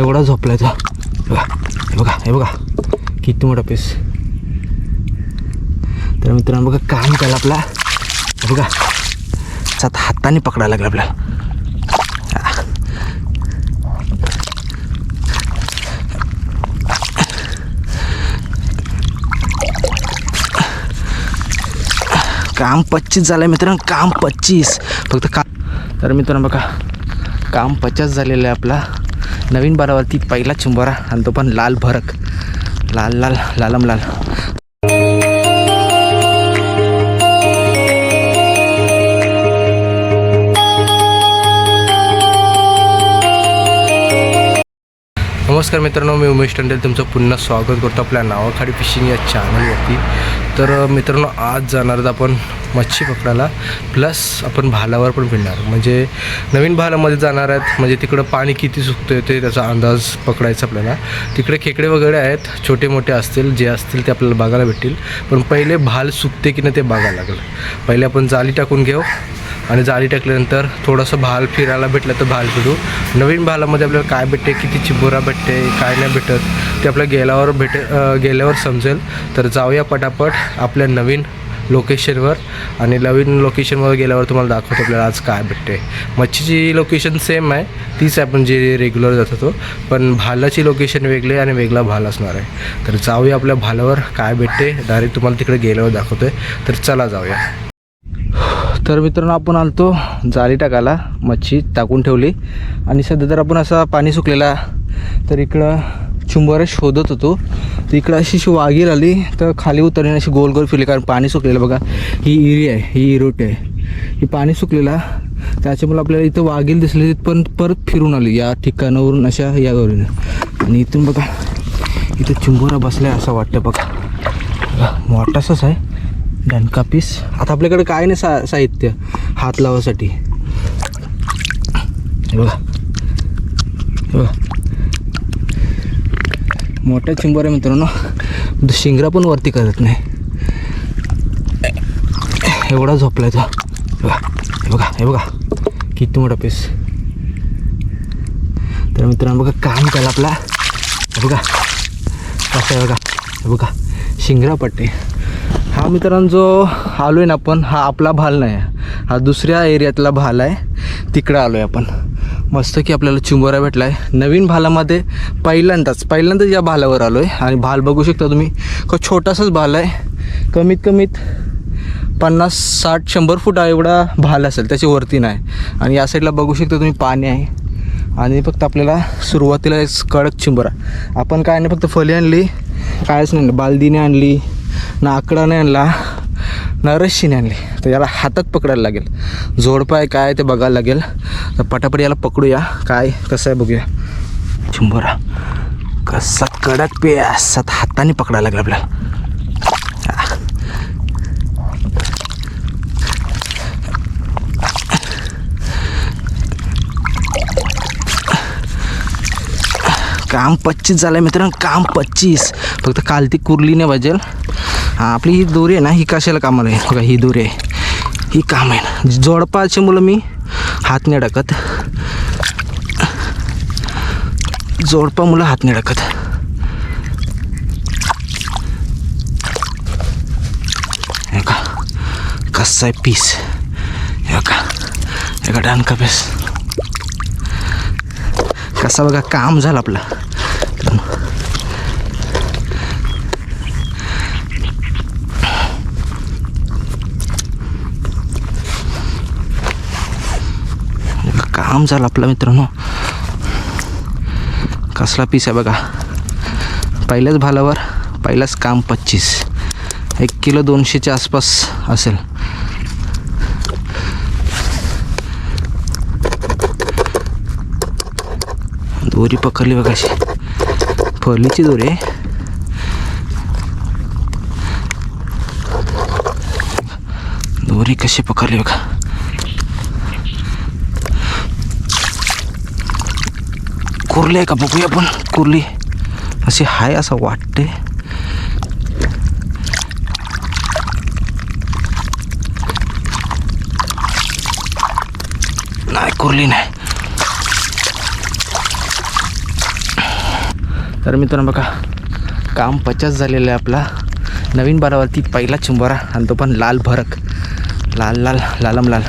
एवढा झोपला तो. बघा हे बघा हे बघा. किती मोठा पीस तर मित्रांनो बघा काम केला आपला. हे बघा. सात हाताने पकडायला लागला आपल्याला. काम पच्चीस झालं आहे मित्रांनो काम पच्चीस. फक्त का तर मित्रांनो बघा. काम पचास झालेलं आहे आपला. नवीन बारावरती पहिला चिंबोरा आणि तो पण लाल भरक. लाल लाल लालम लाल. नमस्कार मित्रांनो मी उमेश टंडेल तुमचं पुन्हा स्वागत करतो आपल्या नावाखाडी फिशिंग या चॅनलवरती तर मित्रांनो आज जाणार आहोत आपण मच्छी पकडायला. प्लस आपण भालावर पण फिरणार. म्हणजे नवीन भालामध्ये जाणार आहेत. म्हणजे तिकडं पाणी किती सुकतं ते त्याचा अंदाज पकडायचा आपल्याला. तिकडे खेकडे वगैरे आहेत. छोटे मोठे असतील जे असतील ते आपल्याला बघायला भेटतील. पण पहिले भाल सुकते की नाही ते बघायला लागलं. पहिले आपण जाळी टाकून घेऊ. आणि जाळी टाकल्यानंतर थोडंसं भाल फिरायला भेटलं तर भाल फिरू. नवीन भालामध्ये आपल्याला काय भेटते किती चिबुरा भेटते काय नाही भेटत ते आपल्या गेल्यावर भेटे गेल्यावर समजेल. तर जाऊया पटापट आपल्या नवीन लोकेशनवर आणि नवीन लोकेशनवर गेल्यावर तुम्हाला दाखवतो आपल्याला आज काय भेटते मच्छीची लोकेशन सेम आहे. तीच आहे आपण जे रेग्युलर जात होतो पण भालाची लोकेशन वेगळी आणि वेगळा भाल असणार आहे. तर जाऊया आपल्या भालावर काय भेटते डायरेक्ट तुम्हाला तिकडे गेल्यावर दाखवतो आहे तर चला जाऊया. तर मित्रांनो आपण आलतो जाळी टाकायला. मच्छी टाकून ठेवली. आणि सध्या तर आपण असा पाणी सुकलेला तर इकडं चुंबरे शोधत होतो. तर इकडं अशी अशी वाघीर आली तर खाली उतरली अशी गोल गोल फिरली कारण पाणी सुकलेलं बघा. ही इरी आहे ही इरोट आहे. ही पाणी सुकलेला त्याच्यामुळे आपल्याला इथं वाघील दिसली पण परत फिरून आली या ठिकाणावरून अशा या गौरीनं आणि इथून बघा इथं चुंबोरा बसलाय असं वाटतं बघा. मोठासाच आहे दणका पीस. आता आपल्याकडे काय नाही सा साहित्य हात लावासाठी. बघा. बघा. मोठा चिंबर आहे मित्रांनो. शिंगरा पण वरती करत नाही. एवढा झोपला तो. बघा हे बघा हे बघा. किती मोठा पीस तर मित्रांनो बघा काम केला आपला. बघा. कसं आहे बघा. हे बघा शिंगरा पट्टे. हा मित्रांनो जो आलो आहे ना आपण हा आपला भाल नाही. आहे हा दुसऱ्या एरियातला भाल आहे. तिकडं आलो आहे आपण. मस्त की आपल्याला चिंबोरा भेटला आहे नवीन भालामध्ये पहिल्यांदाच पहिल्यांदाच या भालावर आलो आहे आणि भाल बघू शकता तुम्ही का छोटासाच भाल आहे. कमीत कमीत पन्नास साठ शंभर फूट एवढा भाल असेल त्याच्या वरती नाही. आणि या साईडला बघू शकता तुम्ही पाणी आहे. आणि फक्त आपल्याला सुरुवातीला एक कडक चिंबरा. आपण काय नाही फक्त फली आणली कायच नाही बालदीने आणली ना आकडा नाही आणला. ना रश्शीने आणली. तर याला हातात पकडायला लागेल. जोडपाय काय ते बघायला लागेल. तर पटापट याला पकडूया. काय कसं आहे बघूया. चिंबोरा कसा कडक पे असात हाताने पकडायला लागेल आपल्याला. काम पच्चीस झालं आहे मित्रांनो काम पच्चीस. फक्त काल ती कुरली नाही पाहिजे हा आपली ही दोरी आहे ना ही कशाला कामाला आहे? बघा ही दोरी आहे. ही काम आहे ना. जोडपाचे मुलं मी हात नाही टाकत जोडपा मुलं हात नाही टाकत हे का कसा आहे पीस हे का हे का डानका कसा बघा काम झालं आपलं. काम झाला आपला मित्रांनो. कसला पीस आहे बघा. पहिल्याच भालावर पहिलाच काम पच्चीस. एक किलो दोनशेच्या आसपास असेल. दोरी पकडली बघा अशी. फलीची दोरी आहे. दोरी कशी पकडली बघा. कुर्ली आहे का? बघूया पण. कुर्ली. अशी हाय असं वाटते. नाही कुर्ली नाही. तर मित्रांनो बघा काम पचास झालेलं आहे आपला. नवीन बारावरती पहिला चिंबोरा आणि तो पण लाल भरक. लाल लाल लालम लाल.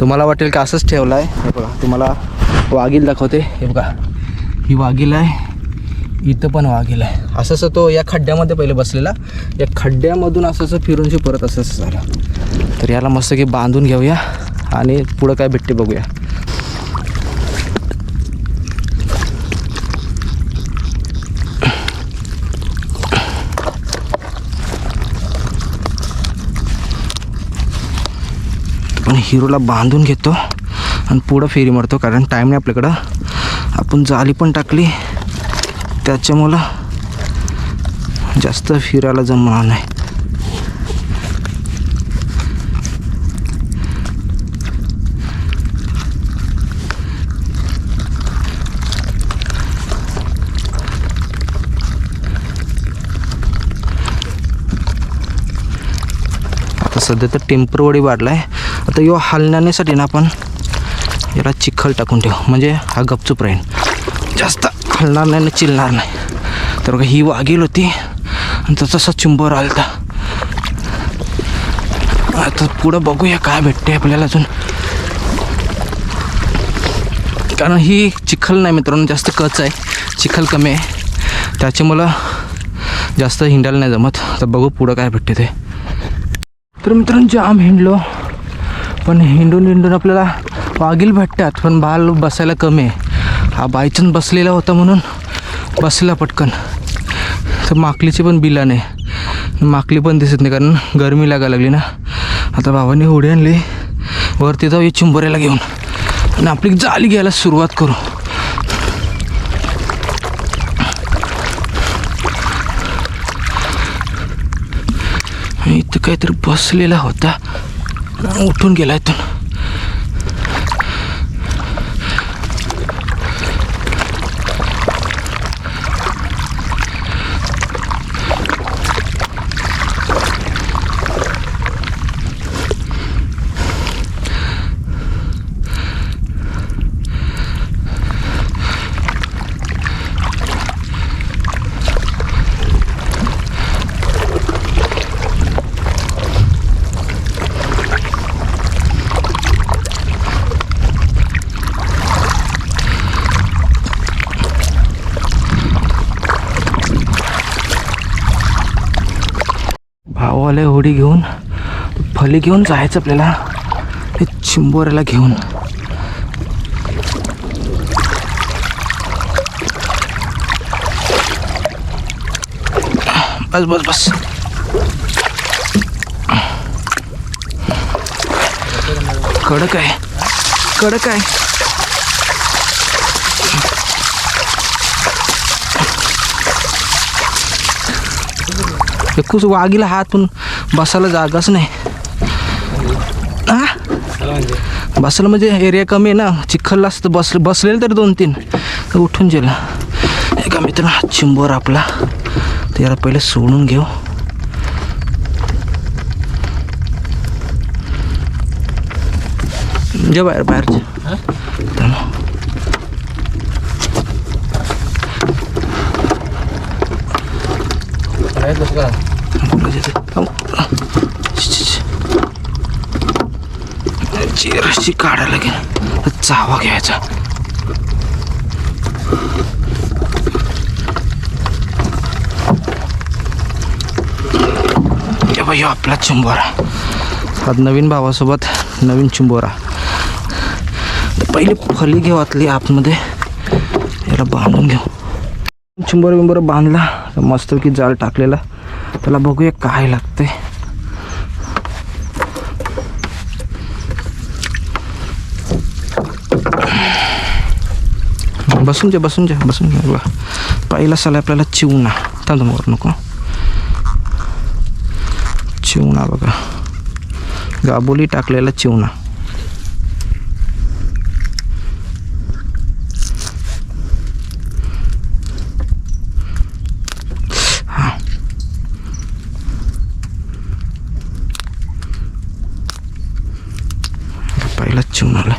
तुम्हाला वाटेल का असंच ठेवलं आहे हे बघा तुम्हाला वाघील दाखवते. हे बघा. ही वाघील आहे. इथं पण वाघील आहे. असं असं तो या खड्ड्यामध्ये पहिले बसलेला. या खड्ड्यामधून असं असं फिरून परत असं असं झालं. तर याला मस्त की बांधून घेऊया आणि पुढं काय भेटते बघूया. पण हिरोला बांधून घेतो आणि पुढं फेरी मारतो कारण टाईम नाही आपल्याकडं. आपण जाली पण टाकली. त्याच्यामुळं जास्त फिरायला जमणार नाही. आता सध्या तर टेम्परवडी वाढला आहे आता यो हलण्यासाठी ना आपण याला चिखल टाकून ठेव. म्हणजे हा गपचूप राहील जास्त हलणार नाही ना चिलणार नाही. तर बघा ही वागेल होती. आणि तसा चिंबर आलता. आता पुढं बघूया काय भेटते आपल्याला अजून. कारण ही चिखल नाही मित्रांनो जास्त कच आहे. चिखल कमी आहे. त्याच्यामुळं जास्त हिंडायला नाही जमत. तर बघू पुढं काय भेटते ते. तर मित्रांनो जाम हिंडलो. पण हिंडून हिंडून आपल्याला वाघील भेटतात पण बाल बसायला कमी आहे. हा बायचन बसलेला होता म्हणून बसला पटकन. तर माकलीची पण बिला नाही. माकली पण दिसत नाही कारण गरमी लागायला लागली ना. आता बाबांनी उडी आणली वरती जाऊ चिंबोऱ्याला घेऊन. आणि आपली जाली घ्यायला सुरुवात करू. इथं काहीतरी बसलेला होता. उठून गेला इथून. गावाला होडी घेऊन फली घेऊन जायचं आपल्याला. ते चिंबोऱ्याला घेऊन. बस बस बस. कडक आहे. कडक आहे. एकूच वागीला हात पण बसायला जागाच नाही. हा बसायला म्हणजे एरिया कमी आहे ना. चिखलला असतं बस बसलेलं तर दोन तीन. तर उठून गेला. एका मित्र चिंबोर आपला. तर याला पहिले सोडून घेऊ. जे बाहेर बाहेर जे. चिरशी काढायला लागेल चावा घ्यायचा. हे बाई, आपला चिंबोरा. आज नवीन भावासोबत नवीन चिंबोरा. पहिली फली घेऊ आतली आतमध्ये. याला बांधून घेऊ. चिंबोरा बिंबोरा बांधला. मस्त की जाळ टाकलेला. त्याला बघूया काय लागते. बसून जा बसून जा बसून जा. पाहिला पहिला साला आपल्याला चिवणा. तांदूळ नको. चिवणा बघा. गाबोली टाकलेला चिवणा. जीवनाला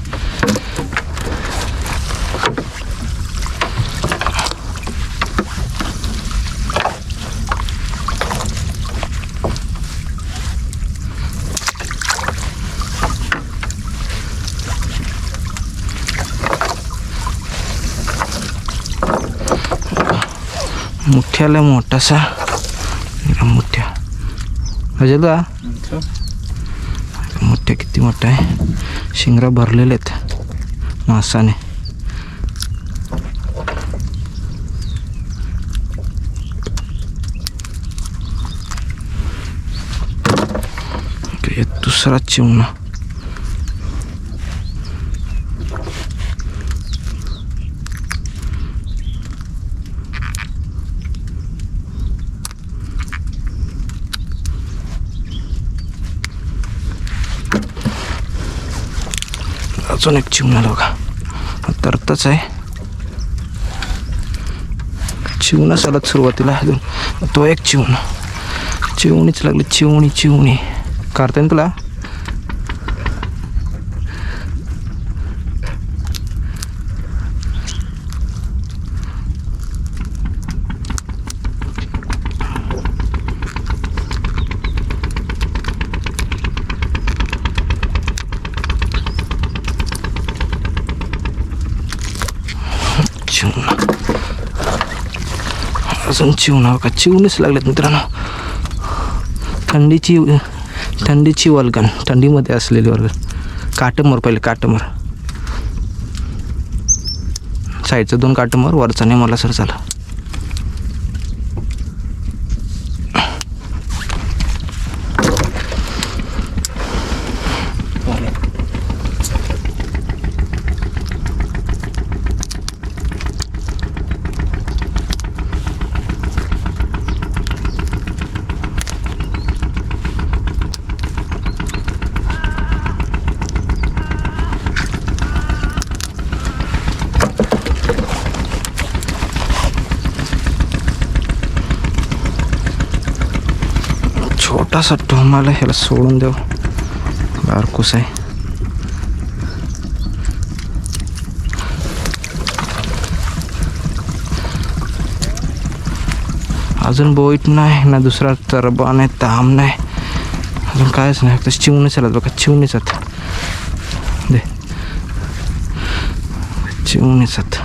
मुठ्याला मोठासा मुठ्या अजय का मुठ्या किती मोठा आहे शिंगरा भरलेले आहेत मासाने. दुसरा चिवणा अजून एक चिवणा बघा तरतच आहे. चिवणा सलग सुरुवातीला अजून. तो एक चिवणा चिवणीच लागली. चिवणी चिवणी काढता ना तुला चिवणा पासून चिवणा का चिवणीच लागलेत मित्रांनो. थंडीची थंडीची वल्गन थंडीमध्ये असलेली वल्गन. काटमोर पहिले काटमोर. साईडचं दोन काटमोर वरचा नाही मला सर झाला. छोटासा टोमाला ह्याला सोडून देऊ बारकूस आहे अजून बोईट नाही ना दुसरा तरबा नाही ताम नाही अजून कायच नाही फक्त चिवणीच आलात बघा चिवणीच आत दे चिवणीच आत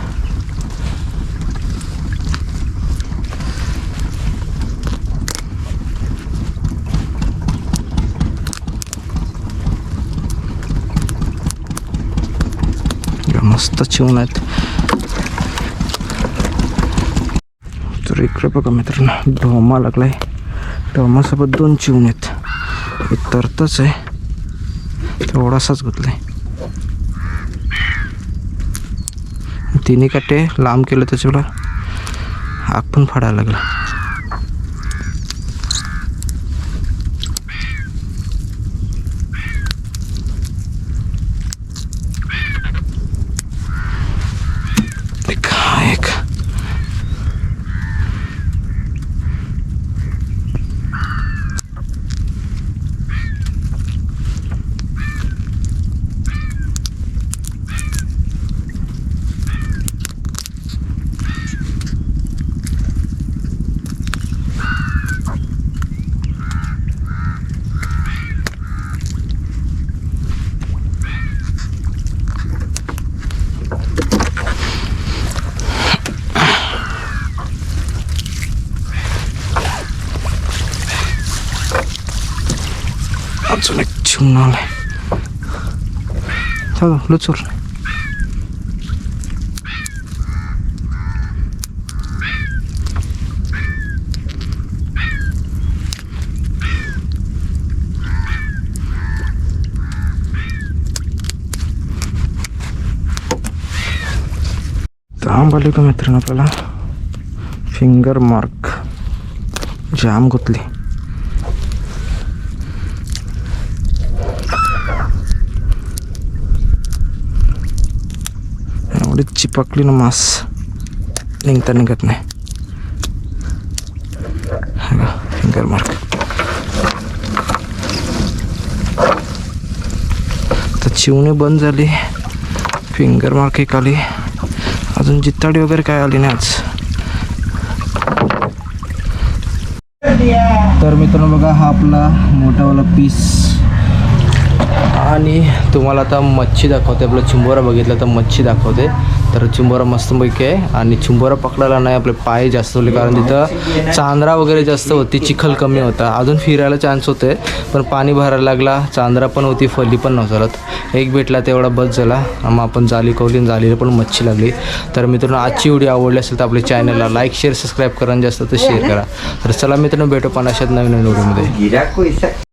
या मस्त चिवून आहेत. तर इकडे बघा मित्रांनो ढोमा लागलाय. ढोमासोबत दोन चिवून आहेत. एक तरतच आहे. थोडासाच गुतलाय. तिन्ही काटे लांब केलं त्याच्यावर. आग पण फाडायला लागला एक हा एक अजून एक चिमण का मित्रांनो आपल्याला फिंगर मार्क जाम गुतली एवढी चिपकली ना मास निघता निघत नाही फिंगर मार्क तर चिवणी बंद झाली फिंगर मार्क एक आली अजून जित्ताडी वगैरे काय आली नाही आज तर मित्रांनो बघा हा आपला मोठावाला पीस आणि तुम्हाला आता मच्छी दाखवते. आपलं चिंबोरा बघितलं तर मच्छी दाखवते. तर चिंबोरा मस्तपैकी आहे आणि चिंबोरा पकडायला नाही आपले पाय जास्त होले कारण तिथं चांदरा वगैरे जास्त होती चिखल कमी होता. अजून फिरायला चान्स होते पण पाणी भरायला लागला. चांदरा पण होती फली पण नव्हतं एक भेटला तेवढा बस झाला. मग आपण जाली कवली आणि जालीला पण मच्छी लागली. तर मित्रांनो आजची व्हिडिओ आवडली असेल तर आपल्या चॅनलला लाईक शेअर सबस्क्राईब करा आणि जास्त तर शेअर करा. तर चला मित्रांनो भेटू पण अशात नवीन नवीन व्हिडिओमध्ये